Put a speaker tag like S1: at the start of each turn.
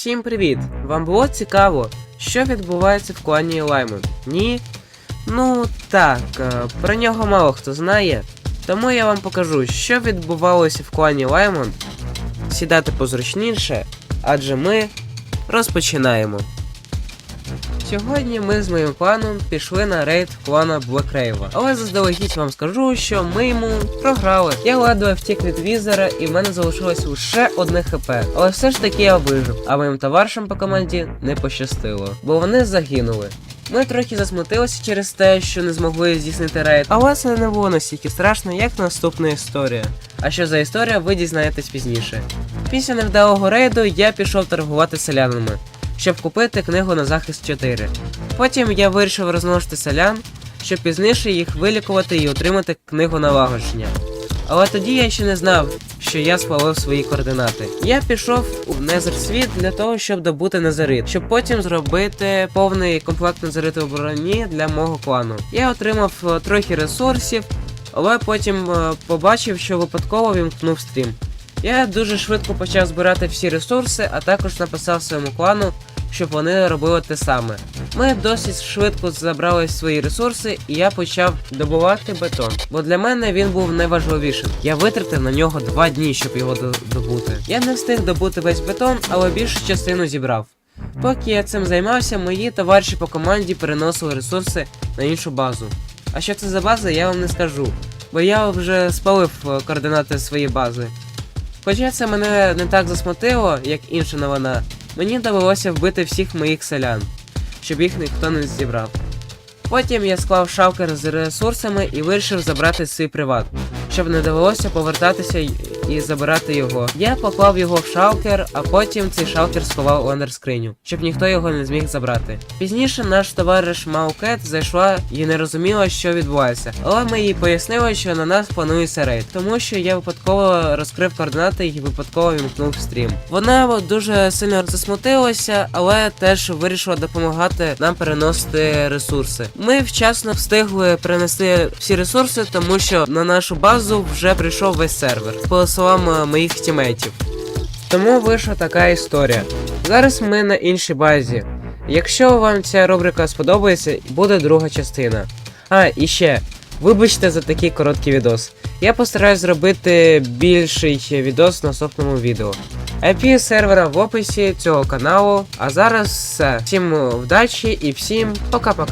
S1: Всім привіт! Вам було цікаво, що відбувається в клані Лаймон? Ні? Ну так, е, про нього мало хто знає. Тому я вам покажу, що відбувалося в клані Лаймон. Сідати позручніше, адже ми розпочинаємо. Сьогодні ми з моїм кланом пішли на рейд клана Блекрейва. Але заздалегідь вам скажу, що ми йому програли. Я ледве втік від візера, і в мене залишилось лише одне хп. Але все ж таки я вижив, а моїм товаришам по команді не пощастило, бо вони загинули. Ми трохи засмутилися через те, що не змогли здійснити рейд, але це не було настільки страшно, як наступна історія. А що за історія, ви дізнаєтесь пізніше. Після невдалого рейду я пішов торгувати селянами щоб купити книгу на захист 4. Потім я вирішив розмножити селян, щоб пізніше їх вилікувати і отримати книгу налагодження. Але тоді я ще не знав, що я спалив свої координати. Я пішов у Незерсвіт для того, щоб добути Незерит, щоб потім зробити повний комплект Незеритової броні для мого клану. Я отримав е, трохи ресурсів, але потім е, побачив, що випадково вімкнув стрім. Я дуже швидко почав збирати всі ресурси, а також написав своєму клану, щоб вони робили те саме. Ми досить швидко забрали свої ресурси, і я почав добувати бетон. Бо для мене він був найважливішим. Я витратив на нього два дні, щоб його до- добути. Я не встиг добути весь бетон, але більшу частину зібрав. Поки я цим займався, мої товариші по команді переносили ресурси на іншу базу. А що це за база, я вам не скажу, бо я вже спалив е, координати своєї бази. Хоча це мене не так засмутило, як інша новина, мені довелося вбити всіх моїх селян, щоб їх ніхто не зібрав. Потім я склав шалкер з ресурсами і вирішив забрати свій приват, щоб не довелося повертатися і забирати його. Я поклав його в шалкер, а потім цей шалкер сховав у ендерскриню, щоб ніхто його не зміг забрати. Пізніше наш товариш Маукет зайшла і не розуміла, що відбувається, але ми їй пояснили, що на нас планується рейд, тому що я випадково розкрив координати і випадково вімкнув стрім. Вона дуже сильно засмутилася, але теж вирішила допомагати нам переносити ресурси. Ми вчасно встигли перенести всі ресурси, тому що на нашу базу вже прийшов весь сервер словам е, моїх тімейтів. Тому вийшла така історія. Зараз ми на іншій базі. Якщо вам ця рубрика сподобається, буде друга частина. А, і ще, вибачте за такий короткий відос. Я постараюсь зробити більший відос в наступному відео. IP сервера в описі цього каналу. А зараз все. Всім удачі і всім пока-пока.